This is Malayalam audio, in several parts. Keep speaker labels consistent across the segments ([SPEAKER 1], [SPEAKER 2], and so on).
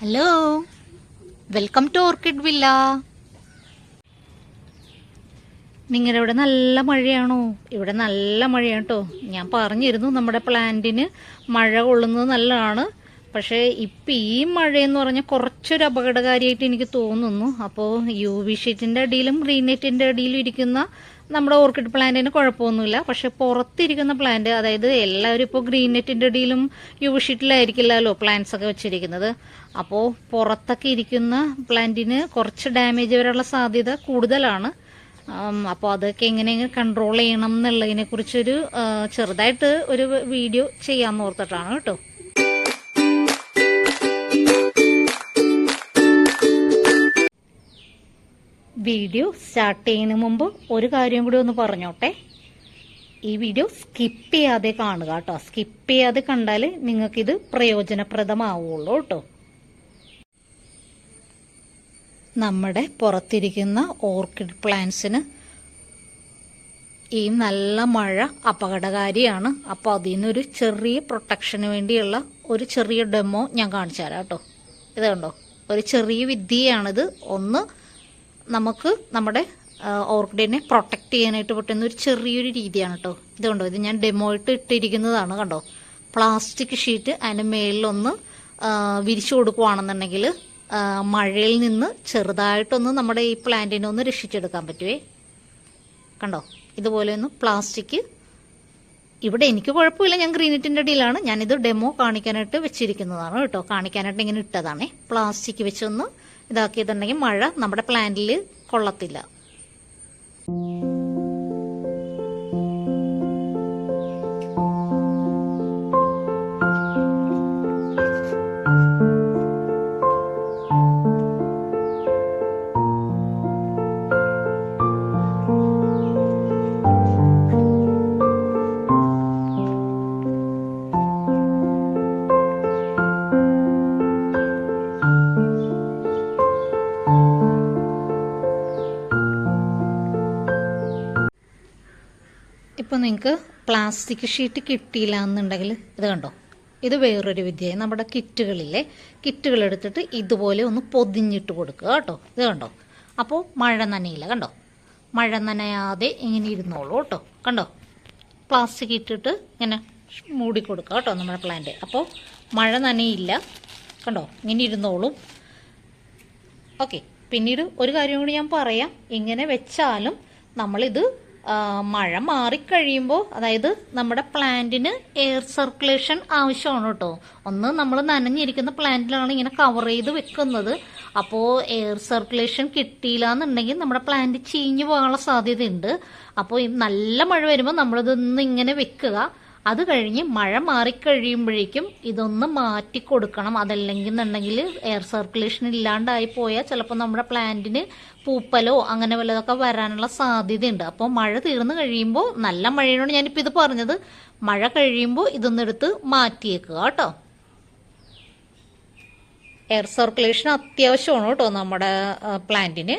[SPEAKER 1] Hello. Welcome to Orchid Villa. നിങ്ങളുടെ ഇവിടെ നല്ല മഴയാണോ? ഇവിടെ നല്ല മഴയാണ് കേട്ടോ ഞാൻ പറഞ്ഞിരുന്നു നമ്മുടെ പ്ലാന്റിന് മഴ കൊള്ളുന്നത് നല്ലതാണ്. പക്ഷേ ഇപ്പം ഈ മഴയെന്ന് പറഞ്ഞാൽ കുറച്ചൊരു അപകടകാരിയായിട്ട് എനിക്ക് തോന്നുന്നു. അപ്പോൾ യു വി ഷീറ്റിന്റെ അടിയിലും ഗ്രീൻ നെറ്റിന്റെ അടിയിലും ഇരിക്കുന്ന നമ്മുടെ ഓർക്കിഡ് പ്ലാന്റിന് കുഴപ്പമൊന്നുമില്ല. പക്ഷെ പുറത്തിരിക്കുന്ന പ്ലാന്റ് അതായത് എല്ലാവരും ഇപ്പോൾ ഗ്രീൻ നെറ്റിന്റെ അടിയിലും യൂഷീറ്റിലായിരിക്കില്ലല്ലോ ഷീറ്റിലായിരിക്കില്ലല്ലോ പ്ലാന്റ്സ് ഒക്കെ വെച്ചിരിക്കുന്നത്. അപ്പോൾ പുറത്തൊക്കെ ഇരിക്കുന്ന പ്ലാന്റിന് കുറച്ച് ഡാമേജ് വരാനുള്ള സാധ്യത കൂടുതലാണ്. അപ്പോൾ അതൊക്കെ എങ്ങനെ കൺട്രോൾ ചെയ്യണം എന്നുള്ളതിനെ കുറിച്ചൊരു ചെറുതായിട്ട് ഒരു വീഡിയോ ചെയ്യാമെന്ന് ഓർത്തിട്ടാണ് കേട്ടോ. വീഡിയോ സ്റ്റാർട്ട് ചെയ്യുന്ന മുമ്പ് ഒരു കാര്യം കൂടി ഒന്ന് പറഞ്ഞോട്ടെ? ഈ വീഡിയോ സ്കിപ്പ് ചെയ്യാതെ കാണുക കേട്ടോ. സ്കിപ്പ് ചെയ്യാതെ കണ്ടാൽ നിങ്ങൾക്കിത് പ്രയോജനപ്രദമാവുള്ളൂ കേട്ടോ. നമ്മുടെ പുറത്തിരിക്കുന്ന ഓർക്കിഡ് പ്ലാന്റ്സിന് ഈ നല്ല മഴ അപകടകാരിയാണ്. അപ്പോൾ അതിനൊരു ചെറിയ പ്രൊട്ടക്ഷന് വേണ്ടിയുള്ള ഒരു ചെറിയ ഡെമോ ഞാൻ കാണിച്ചു തരാം കേട്ടോ. ഇത് കണ്ടോ? ഒരു ചെറിയ വിദ്യയാണിത്. ഒന്ന് നമുക്ക് നമ്മുടെ ഓർക്കിഡിനെ പ്രൊട്ടക്റ്റ് ചെയ്യാനായിട്ട് പറ്റുന്ന ഒരു ചെറിയൊരു രീതിയാണ് കേട്ടോ ഇത് കണ്ടോ? ഇത് ഞാൻ ഡെമോ ആയിട്ട് ഇട്ടിരിക്കുന്നതാണ് കണ്ടോ? പ്ലാസ്റ്റിക് ഷീറ്റ് അതിന് മേളിലൊന്ന് വിരിച്ചു കൊടുക്കുവാണെന്നുണ്ടെങ്കിൽ മഴയിൽ നിന്ന് ചെറുതായിട്ടൊന്ന് നമ്മുടെ ഈ പ്ലാന്റിനെ ഒന്ന് രക്ഷിച്ചെടുക്കാൻ പറ്റുവേ? കണ്ടോ? ഇതുപോലെ ഒന്ന് പ്ലാസ്റ്റിക് ഇവിടെ എനിക്ക് കുഴപ്പമില്ല ഞാൻ ഗ്രീനിറ്റിന്റെ അടിയിലാണ്. ഞാനിത് ഡെമോ കാണിക്കാനായിട്ട് വെച്ചിരിക്കുന്നതാണ് കേട്ടോ കാണിക്കാനായിട്ട് ഇങ്ങനെ ഇട്ടതാണേ. പ്ലാസ്റ്റിക് വെച്ചൊന്ന് ഇതാക്കിയിട്ടുണ്ടെങ്കിൽ മഴ നമ്മുടെ പ്ലാന്റിൽ കൊള്ളത്തില്ല. ഇപ്പോൾ നിങ്ങൾക്ക് പ്ലാസ്റ്റിക് ഷീറ്റ് കിട്ടിയില്ല എന്നുണ്ടെങ്കിൽ ഇത് കണ്ടോ? ഇത് വേറൊരു വിദ്യയാണ് നമ്മുടെ കിറ്റുകളിലെ കിറ്റുകൾ എടുത്തിട്ട് ഇതുപോലെ ഒന്ന് പൊതിഞ്ഞിട്ട് കൊടുക്കുക കേട്ടോ. ഇത് കണ്ടോ? അപ്പോൾ മഴ നനയില്ല കണ്ടോ? മഴ നനയാതെ ഇങ്ങനെ ഇരുന്നോളൂ കേട്ടോ. കണ്ടോ? പ്ലാസ്റ്റിക് ഇട്ടിട്ട് ഇങ്ങനെ മൂടി കൊടുക്കുക കേട്ടോ നമ്മുടെ പ്ലാന്റ് അപ്പോൾ മഴ നനയില്ല കണ്ടോ? ഇങ്ങനെ ഇരുന്നോളും. ഓക്കെ പിന്നീട് ഒരു കാര്യം കൂടി ഞാൻ പറയാം. ഇങ്ങനെ വെച്ചാലും നമ്മളിത് മഴ മാറിക്കഴിയുമ്പോൾ അതായത് നമ്മുടെ പ്ലാന്റിന് എയർ സർക്കുലേഷൻ ആവശ്യമാണ് കേട്ടോ. ഒന്ന് നമ്മൾ നനഞ്ഞിരിക്കുന്ന പ്ലാന്റിലാണ് ഇങ്ങനെ കവർ ചെയ്ത് വെക്കുന്നത്. അപ്പോൾ എയർ സർക്കുലേഷൻ കിട്ടിയില്ല എന്നുണ്ടെങ്കിൽ നമ്മുടെ പ്ലാന്റ് ചീഞ്ഞു പോകാനുള്ള സാധ്യതയുണ്ട്. അപ്പോൾ നല്ല മഴ വരുമ്പോൾ നമ്മളിതൊന്ന് ഇങ്ങനെ വെക്കുക. അത് കഴിഞ്ഞ് മഴ മാറിക്കഴിയുമ്പോഴേക്കും ഇതൊന്ന് മാറ്റി കൊടുക്കണം. അതല്ലെങ്കിൽ എന്നുണ്ടെങ്കിൽ എയർ സർക്കുലേഷൻ ഇല്ലാണ്ടായി പോയാൽ ചിലപ്പോൾ നമ്മുടെ പ്ലാന്റിന് പൂപ്പലോ അങ്ങനെ വല്ലതൊക്കെ വരാനുള്ള സാധ്യതയുണ്ട്. അപ്പോൾ മഴ തീർന്നു കഴിയുമ്പോൾ നല്ല മഴയോട് ഞാനിപ്പോൾ ഇത് പറഞ്ഞത്. മഴ കഴിയുമ്പോൾ ഇതൊന്നെടുത്ത് മാറ്റിയേക്കുക കേട്ടോ. എയർ സർക്കുലേഷൻ അത്യാവശ്യമാണ് കേട്ടോ നമ്മുടെ പ്ലാന്റിന്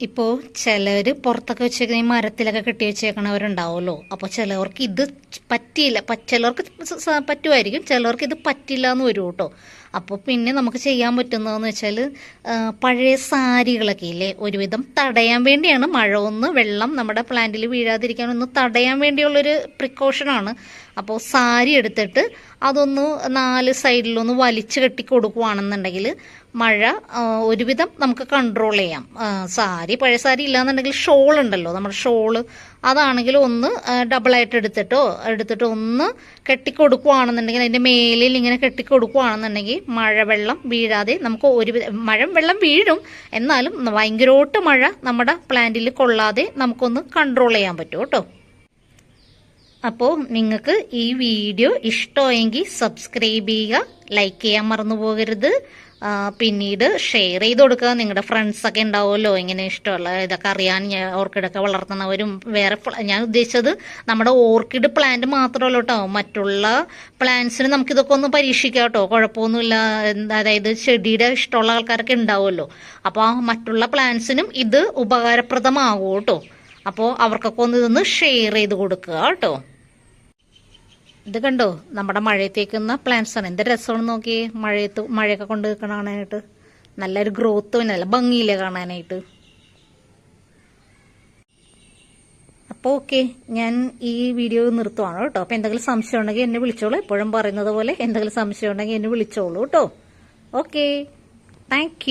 [SPEAKER 1] ഇപ്പോൾ ചിലർ പുറത്തൊക്കെ വെച്ചേക്കുന്ന ഈ മരത്തിലൊക്കെ കെട്ടി വെച്ചേക്കണവരുണ്ടാവുമല്ലോ അപ്പോൾ ചിലവർക്ക് ഇത് പറ്റിയില്ല. ചിലവർക്ക് പറ്റുമായിരിക്കും ചിലവർക്ക് ഇത് പറ്റില്ല എന്ന് വരും കേട്ടോ അപ്പോൾ പിന്നെ നമുക്ക് ചെയ്യാൻ പറ്റുന്നതെന്ന് വെച്ചാൽ പഴയ സാരികളൊക്കെ ഇല്ലേ? ഒരുവിധം തടയാൻ വേണ്ടിയാണ്. മഴ ഒന്ന് വെള്ളം നമ്മുടെ പ്ലാന്റിൽ വീഴാതിരിക്കാൻ ഒന്ന് തടയാൻ വേണ്ടിയുള്ളൊരു പ്രിക്കോഷനാണ് അപ്പോൾ സാരി എടുത്തിട്ട് അതൊന്ന് നാല് സൈഡിലൊന്ന് വലിച്ചു കെട്ടി കൊടുക്കുകയാണെന്നുണ്ടെങ്കിൽ മഴ ഒരുവിധം നമുക്ക് കൺട്രോൾ ചെയ്യാം. സാരി പഴയ സാരി ഇല്ലാന്നുണ്ടെങ്കിൽ ഷോൾ ഉണ്ടല്ലോ നമ്മുടെ ഷോൾ അതാണെങ്കിൽ ഒന്ന് ഡബിളായിട്ട് എടുത്തിട്ടോ എടുത്തിട്ട് ഒന്ന് കെട്ടിക്കൊടുക്കുകയാണെന്നുണ്ടെങ്കിൽ അതിന്റെ മേലിൽ ഇങ്ങനെ കെട്ടിക്കൊടുക്കുകയാണെന്നുണ്ടെങ്കിൽ മഴവെള്ളം വീഴാതെ നമുക്ക് ഒരു മഴ വെള്ളം വീഴും. എന്നാലും ഭയങ്കരമായിട്ട് മഴ നമ്മുടെ പ്ലാന്റിൽ കൊള്ളാതെ നമുക്കൊന്ന് കൺട്രോൾ ചെയ്യാൻ പറ്റും കേട്ടോ. അപ്പോൾ നിങ്ങൾക്ക് ഈ വീഡിയോ ഇഷ്ടമായെങ്കിൽ സബ്സ്ക്രൈബ് ചെയ്യുക ലൈക്ക് ചെയ്യാൻ മറന്നു പോകരുത്. പിന്നീട് ഷെയർ ചെയ്ത് കൊടുക്കുക. നിങ്ങളുടെ ഫ്രണ്ട്സൊക്കെ ഉണ്ടാവുമല്ലോ ഇങ്ങനെ ഇഷ്ടമുള്ള ഇതൊക്കെ അറിയാൻ ഞാൻ ഓർക്കിഡൊക്കെ വളർത്തുന്നവരും. വേറെ ഞാൻ ഉദ്ദേശിച്ചത് നമ്മുടെ ഓർക്കിഡ് പ്ലാന്റ് മാത്രമല്ല കേട്ടോ മറ്റുള്ള പ്ലാന്റ്സിന് നമുക്കിതൊക്കെ ഒന്ന് പരീക്ഷിക്കാം കേട്ടോ കുഴപ്പമൊന്നുമില്ല. അതായത് ചെടിയുടെ ഇഷ്ടമുള്ള ആൾക്കാരൊക്കെ ഉണ്ടാവുമല്ലോ അപ്പോൾ മറ്റുള്ള പ്ലാന്റ്സിനും ഇത് ഉപകാരപ്രദമാകും കേട്ടോ അപ്പോൾ അവർക്കൊക്കെ ഒന്ന് ഇതൊന്ന് ഷെയർ ചെയ്ത് കൊടുക്കുക കേട്ടോ ഇത് കണ്ടോ? നമ്മുടെ മഴയത്തേക്കുന്ന പ്ലാന്റ്സ് ആണ്. എന്ത് രസമാണ് നോക്കി മഴയത്ത് മഴയൊക്കെ കൊണ്ട് കാണാനായിട്ട്. നല്ലൊരു ഗ്രോത്ത് നല്ല ഭംഗിയില്ലേ കാണാനായിട്ട്. അപ്പോൾ ഓക്കെ ഞാൻ ഈ വീഡിയോ നിർത്തുവാണോ കേട്ടോ. അപ്പോൾ എന്തെങ്കിലും സംശയം ഉണ്ടെങ്കിൽ എന്നെ വിളിച്ചോളൂ. എപ്പോഴും പറയുന്നത് പോലെ എന്തെങ്കിലും സംശയം ഉണ്ടെങ്കിൽ എന്നെ വിളിച്ചോളൂ കേട്ടോ. Okay thank